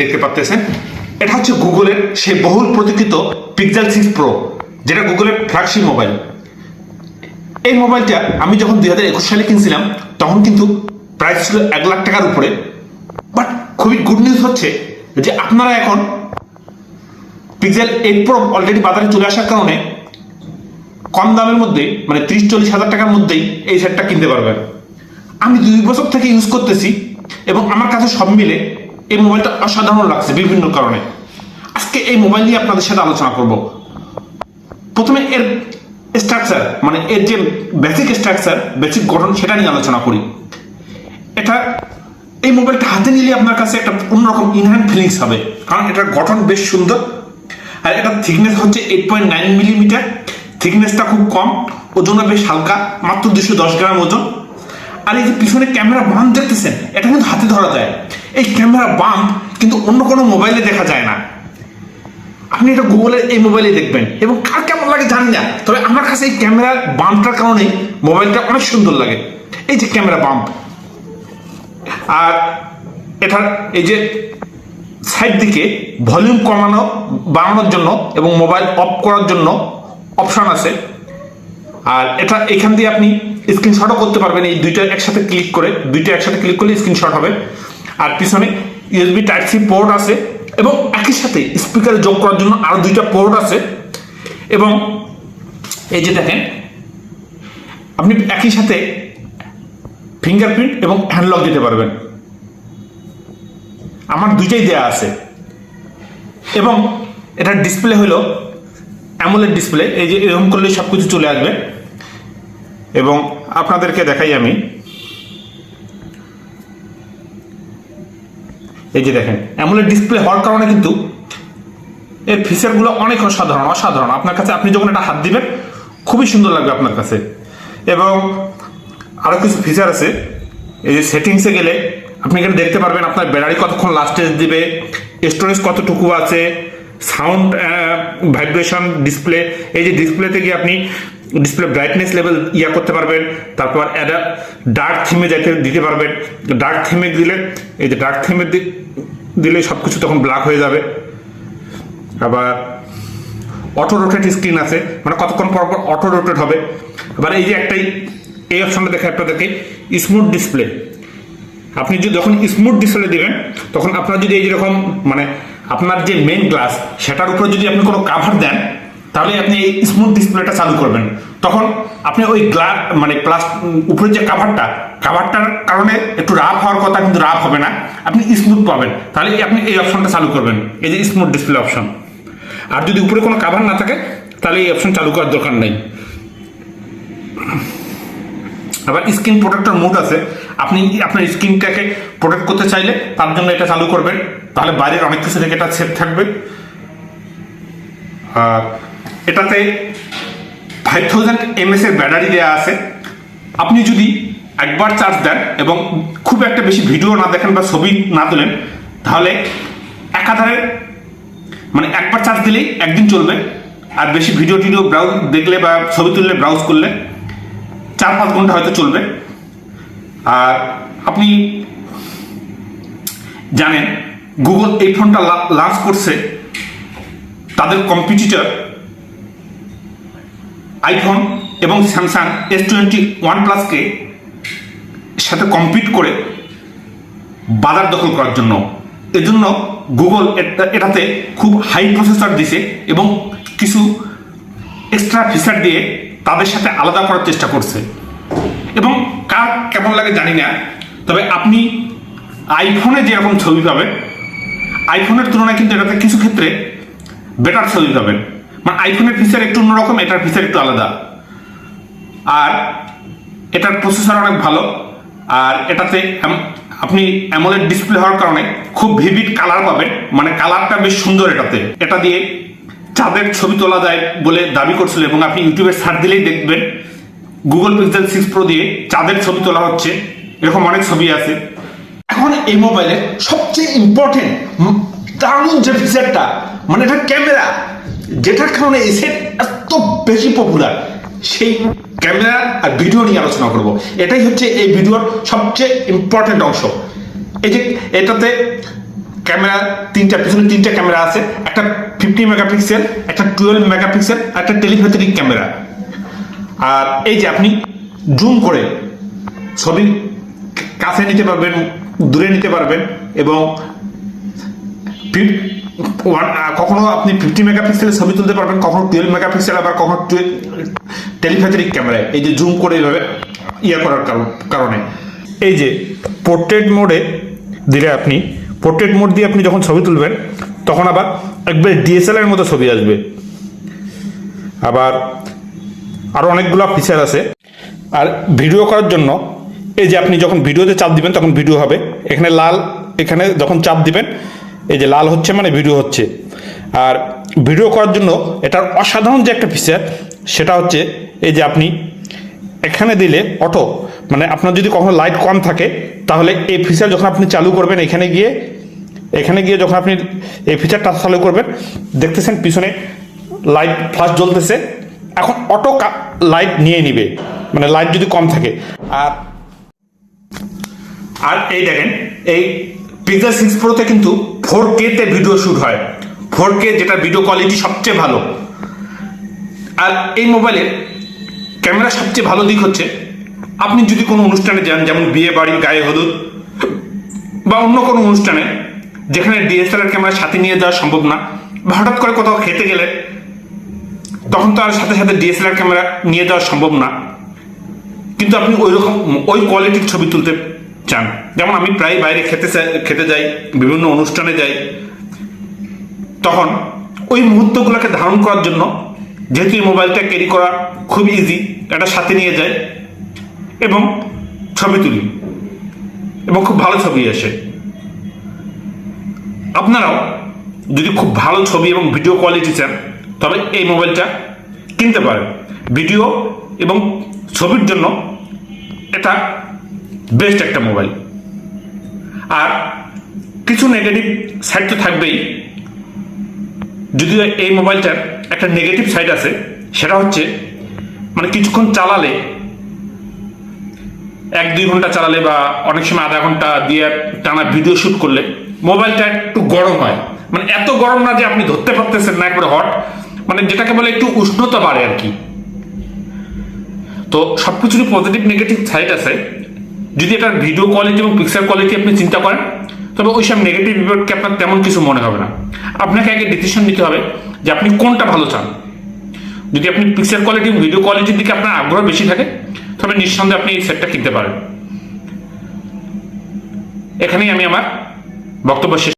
দেখতে পাচ্ছেন এটা হচ্ছে গুগলের সেই বহুল প্রতীক্ষিত পিক্সেল সিক্স প্রো যেটা গুগলের ফ্ল্যাগশিপ মোবাইল এই মোবাইলটা আমি যখন দুই হাজার একুশ সালে কিনছিলাম, তখন কিন্তু প্রাইস ছিল এক লাখ টাকার উপরে। বাট খুবই গুড নিউজ হচ্ছে যে আপনারা এখন পিক্সেল এইট প্রো অলরেডি বাজারে চলে আসার কারণে কম দামের মধ্যে মানে ত্রিশ চল্লিশ হাজার টাকার মধ্যেই এই সেটটা কিনতে পারবেন। আমি দুই বছর থেকে ইউজ করতেছি এবং আমার কাছে সব মিলে এই মোবাইলটা অসাধারণ লাগছে বিভিন্ন কারণে। আজকে এই মোবাইল নিয়ে আপনাদের সাথে আলোচনা করব। প্রথমে এর স্ট্রাকচার মানে এর যে বেসিক স্ট্রাকচার বেসিক গঠন সেটা নিয়ে আলোচনা করি। এটা, এই মোবাইলটা হাতে নিলে আপনার কাছে একটা অন্যরকম ইনহ্যান্ড ফিলিংস হবে। কারণ এটার গঠন বেশ সুন্দর। আর এটার থিকনেস হচ্ছে এইট পয়েন্ট নাইন মিলিমিটার থিকনেসটা খুব কম ওজন বেশ হালকা, মাত্র দুশো দশ গ্রাম ওজন। আর এই যে পিছনে ক্যামেরা বাম্প দেখতেছেন, এটা কিন্তু হাতে ধরা যায়। এই ক্যামেরা বাম্প কিন্তু অন্য কোনো মোবাইলে দেখা যায় না। আপনি এটা গুগলের এই মোবাইলে দেখবেন, এবং কার কেমন লাগে জানি না, তবে আমার কাছে এই ক্যামেরার বাম্পটার কারণেই মোবাইলটা অনেক সুন্দর লাগে। এই যে ক্যামেরা বাম্প আর এটার এই যে সাইড দিকে ভলিউম কমানো, বাড়ানোর জন্য এবং মোবাইল অফ করার জন্য অপশান আছে। আর এটা এখান দিয়ে আপনি স্ক্রিনশটও করতে পারবেন। এই দুইটা একসাথে ক্লিক করে, দুইটা একসাথে ক্লিক করলে স্ক্রিনশট হবে। আর পিছনে ইউএসবি টাইপ সি পোর্ট আছে এবং একই সাথে স্পিকারে যোগ করার জন্য আরও দুইটা পোর্ট আছে। এবং এই যে দেখেন, আপনি একই সাথে ফিঙ্গারপ্রিন্ট এবং হ্যান্ডলক দিতে পারবেন। আমার দুইটাই দেয়া আছে। এবং এটার ডিসপ্লে হলো অ্যামোলেড ডিসপ্লে এই যে এরকম করলে সব কিছু চলে আসবে। এবং আপনাদেরকে দেখাই আমি। এই যে দেখেন অ্যামোলেড ডিসপ্লে হওয়ার কারণে কিন্তু এর ফিচারগুলো অনেক অসাধারণ অসাধারণ। আপনার কাছে আপনি যখন এটা হাত দিবেন, খুবই সুন্দর লাগবে আপনার কাছে। এবং আরও কিছু ফিচার আছে। এই যে সেটিংসে গেলে আপনি এখানে দেখতে পারবেন আপনার ব্যাটারি কতক্ষণ লাস্টেজ দিবে স্টোরেজ কতটুকু আছে সাউন্ড ভাইব্রেশন ডিসপ্লে এই যে ডিসপ্লেতে গিয়ে আপনি ডিসপ্লে ব্রাইটনেস লেভেল ইয়া করতে পারবেন, তারপর একটা ডার্ক থিমে যাইতে দিতে পারবেন। ডার্ক থিমে দিলে, এই যে ডার্ক থিমে দিলে সব কিছু তখন ব্ল্যাক হয়ে যাবে। আবার অটো রোটেট স্ক্রিন আছে মানে কতক্ষণ পর পর অটো রোটেট হবে। এবার এই যে একটাই, এই অপশনটা দেখে আপনাদেরকে স্মুথ ডিসপ্লে আপনি যদি যখন স্মুথ ডিসপ্লে দিবেন, তখন আপনার যদি এই যেরকম মানে আপনার যে মেইন গ্লাস সেটার উপরে যদি আপনি কোনো কাভার দেন তাহলে আপনি এই স্মুথ ডিসপ্লেটা চালু করবেন। তখন আপনি ওই গ্লাস মানে প্লাস উপরের যে কাভারটা কাভারটার কারণে একটু রাফ হওয়ার কথা কিন্তু রাফ হবে না। আপনি স্মুথ পাবেন। তাহলে আপনি এই অপশনটা চালু করবেন? এই যে স্মুথ ডিসপ্লে অপশন আর যদি উপরে কোনো কাভার না থাকে, তাহলে এই অপশন চালু করার দরকার নেই। আবার স্ক্রিন প্রোটেক্টর মোড আছে। আপনি আপনার স্ক্রিনটাকে প্রোটেক্ট করতে চাইলে তার জন্য এটা চালু করবেন। তাহলে বাইরের অনেক কিছু থেকে এটা সেফ থাকবে। আর এটাতে ফাইভ থাউজেন্ড এমএস এর ব্যাটারি দেওয়া আছে। আপনি যদি একবার চার্জ দেন এবং খুব একটা বেশি ভিডিও না দেখেন বা ছবি না তোলেন, তাহলে একাধারে মানে একবার চার্জ দিলেই একদিন চলবে। আর বেশি ভিডিও টিডিও ব্রাউজ দেখলে বা ছবি তুললে ব্রাউজ করলে চার পাঁচ ঘণ্টা হয়তো চলবে। আর আপনি জানেন গুগল এই ফোনটা লঞ্চ করছে তাদের কম্পিটিটর আইফোন এবং স্যামসাং এস টোয়েন্টি ওয়ান প্লাসকে সাথে কম্পিট করে বাজার দখল করার জন্য। এজন্য গুগল এটাতে খুব হাই প্রসেসর দিছে এবং কিছু এক্সট্রা ফিচার দিয়ে তাদের সাথে আলাদা করার চেষ্টা করছে। এবং কার কেমন লাগে জানি না, তবে আপনি আইফোনে যেরকম ছবি পাবেন, আইফোনের তুলনায় কিন্তু এটাতে কিছু ক্ষেত্রে বেটার ছবি পাবেন। মানে আইফোনের ফিচার একটু অন্যরকম, এটার ফিচার একটু আলাদা। আর এটার প্রসেসর অনেক ভালো। আর এটাতে আপনি অ্যামোলেড ডিসপ্লে হওয়ার কারণে খুব ভিভিড কালার পাবেন। মানে কালারটা বেশ সুন্দর এটাতে। এটা দিয়ে চাঁদের ছবি তোলা যায় বলে দাবি করছিল এবং আপনি ইউটিউবে সার্চ দিলেই দেখবেন। গুগল পিক্সেল সিক্স প্রো দিয়ে চাঁদের ছবি তোলা হচ্ছে। এরকম অনেক ছবি আছে। এখন এই মোবাইলের সবচেয়ে ইম্পর্টেন্ট দারুণ যে ফিচারটা মানে এটা ক্যামেরা যেটার কারণে এই সেট এত বেশি পপুলার সেই ক্যামেরা আর ভিডিও নিয়ে আলোচনা করব। এটাই হচ্ছে এই ভিডিওর সবচেয়ে ইম্পর্টেন্ট অংশ। এই যে এটাতে ক্যামেরা তিনটা, পিছনে তিনটা ক্যামেরা আছে, একটা ফিফটি মেগাপিক্সেল একটা টুয়েলভ মেগাপিক্সেল একটা টেলিপ্যাথিক ক্যামেরা আর এই যে আপনি জুম করে ছবি কাছে নিতে পারবেন, দূরে নিতে পারবেন, এবং কখনো আপনি ফিফটি মেগাপিক্সেলের ছবি তুলতে পারবেন, কখনো টুয়েলভ মেগাপিক্সেল আবার কখনো টেলিপ্যাথিক ক্যামেরায় এই যে জুম করে এইভাবে ইয়ে করার কারণ- কারণে। এই যে পোর্ট্রেট মোডে দিলে আপনি পোর্ট্রেট মোড দিয়ে আপনি যখন ছবি তুলবেন, তখন আবার একবার ডিএসএলআর মতো ছবি আসবে। আবার আরও অনেকগুলো ফিচার আছে। আর ভিডিও করার জন্য, এই যে আপনি যখন ভিডিওতে চাপ দিবেন, তখন ভিডিও হবে। এখানে লাল, এখানে যখন চাপ দিবেন এই যে লাল হচ্ছে মানে ভিডিও হচ্ছে। আর ভিডিও করার জন্য এটার অসাধারণ যে একটা ফিচার সেটা হচ্ছে এই যে আপনি এখানে দিলে অটো মানে আপনার যদি কখনো লাইট কম থাকে, তাহলে এই ফিচার যখন আপনি চালু করবেন এখানে গিয়ে এখানে গিয়ে যখন আপনি এই ফিচারটা চালু করবেন, দেখতেছেন পিছনে লাইট ফ্লাশ জ্বলতেছে, এখন অটো লাইট নিয়ে নিবে মানে লাইট যদি কম থাকে। আর আর এই দেখেন, এই পিক্সেল সিক্স প্রোতে কিন্তু ফোর তে ভিডিও শ্যুট হয়। ফোর কে যেটা ভিডিও কোয়ালিটি সবচেয়ে ভালো। আর এই মোবাইলের ক্যামেরা সবচেয়ে ভালো দিক হচ্ছে, আপনি যদি কোনো অনুষ্ঠানে যান, যেমন বিয়ে বাড়ি, গায়ে হলুদ, বা অন্য কোনো অনুষ্ঠানে, যেখানে ডিএসএলআর ক্যামেরা সাথে নিয়ে যাওয়া সম্ভব না, বা হঠাৎ করে কোথাও খেতে গেলে, তখন তো আর সাথে সাথে ডিএসএলআর ক্যামেরা নিয়ে যাওয়া সম্ভব না। কিন্তু আপনি ওই রকম ওই কোয়ালিটির ছবি তুলতে চান। যেমন আমি প্রায় বাইরে খেতে খেতে যাই, বিভিন্ন অনুষ্ঠানে যাই, তখন ওই মুহূর্তগুলোকে ধারণ করার জন্য যেহেতু এই মোবাইলটা ক্যারি করা খুব ইজি এটা সাথে নিয়ে যায় এবং ছবি তুলি এবং খুব ভালো ছবি আসে। আপনারাও যদি খুব ভালো ছবি এবং ভিডিও কোয়ালিটি চান, তবে এই মোবাইলটা কিনতে পারেন। ভিডিও এবং ছবির জন্য এটা বেস্ট একটা মোবাইল। আর কিছু নেগেটিভ সাইড তো থাকবেই। যদিও এই মোবাইলটার একটা নেগেটিভ সাইড আছে, সেটা হচ্ছে মানে কিছুক্ষণ চালালে, এক দুই ঘণ্টা চালালে বা অনেক সময় আধা ঘণ্টা দিয়ে টানা ভিডিও শুট করলে, মোবাইলটা একটু গরম হয়। মানে এত গরম না যে আপনি ধরতে পারতেছেন না একবারে হট মানে যেটাকে বলে একটু উষ্ণতা বাড়ে আর কি। তো সবকিছুরই পজিটিভ নেগেটিভ সাইড আছে। যদি এটার ভিডিও কোয়ালিটি এবং পিকচার কোয়ালিটি আপনি চিন্তা করেন, তবে ওই সব নেগেটিভ রিপোর্টকে আপনার তেমন কিছু মনে হবে না। আপনাকে আগে ডিসিশন নিতে হবে যে আপনি কোনটা ভালো চান। যদি আপনি পিকচার কোয়ালিটি ভিডিও কোয়ালিটির দিকে আপনার আগ্রহ বেশি থাকে, তবে নিঃসন্দেহে আপনি এই সেটটা কিনতে পারেন। এখানেই আমি আমার বক্তব্য শেষ